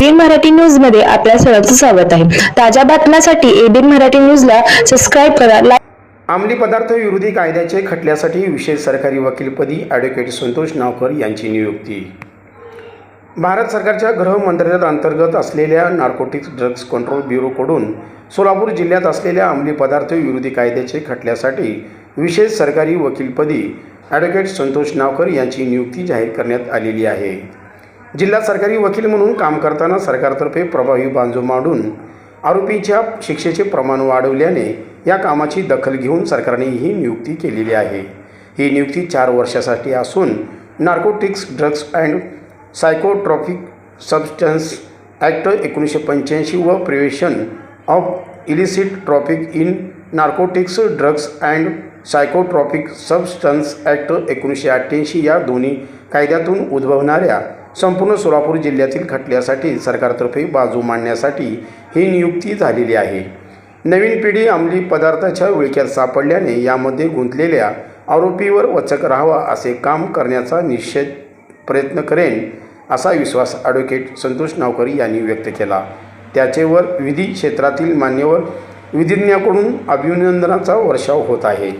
एबीन मराठी न्यूजमध्ये आपल्या सर्वांचं स्वागत आहे. ताज्या बातम्यांसाठी एबीन मराठी न्यूजला सबस्क्राईब करा लाईक अंमली पदार्थ विरोधी कायद्याचे खटल्यासाठी विशेष सरकारी वकीलपदी ॲडव्होकेट संतोष नावकर यांची नियुक्ती. भारत सरकारच्या गृह मंत्रालयात अंतर्गत असलेल्या नार्कोटिक्स ड्रग्ज कंट्रोल ब्युरोकडून सोलापूर जिल्ह्यात असलेल्या अंमली पदार्थ विरोधी कायद्याचे खटल्यासाठी विशेष सरकारी वकीलपदी ॲडव्होकेट संतोष नावकर यांची नियुक्ती जाहीर करण्यात आलेली आहे. जिल्हा सरकारी वकील म्हणून काम करताना सरकारतर्फे प्रभावी बांजू मांडून आरोपीच्या शिक्षेचे प्रमाण वाढवल्याने या कामाची दखल घेऊन सरकारने ही नियुक्ती केलेली आहे. ही नियुक्ती चार वर्षासाठी असून narcotics drugs and psychotropic substances act एकोणीसशे पंच्याऐंशी व prevention of illicit traffic in narcotics drugs and psychotropic substances act एकोणीसशे अठ्ठ्याऐंशी या दोन्ही कायद्यातून उद्भवणाऱ्या संपूर्ण सोलापूर जिल्ह्यातील खटल्यासाठी सरकारतर्फे बाजू मांडण्यासाठी ही नियुक्ती झालेली आहे. नवीन पिढी अंमली पदार्थाच्या विळख्यात सापडल्याने यामध्ये गुंतलेल्या आरोपीवर वचक राहावा असे काम करण्याचा निश्चित प्रयत्न करेन असा विश्वास ॲडव्होकेट संतोष नावकरी यांनी व्यक्त केला. त्याचेवर विधी क्षेत्रातील मान्यवर विधिज्ञाकडून अभिनंदनाचा वर्षाव होत आहे.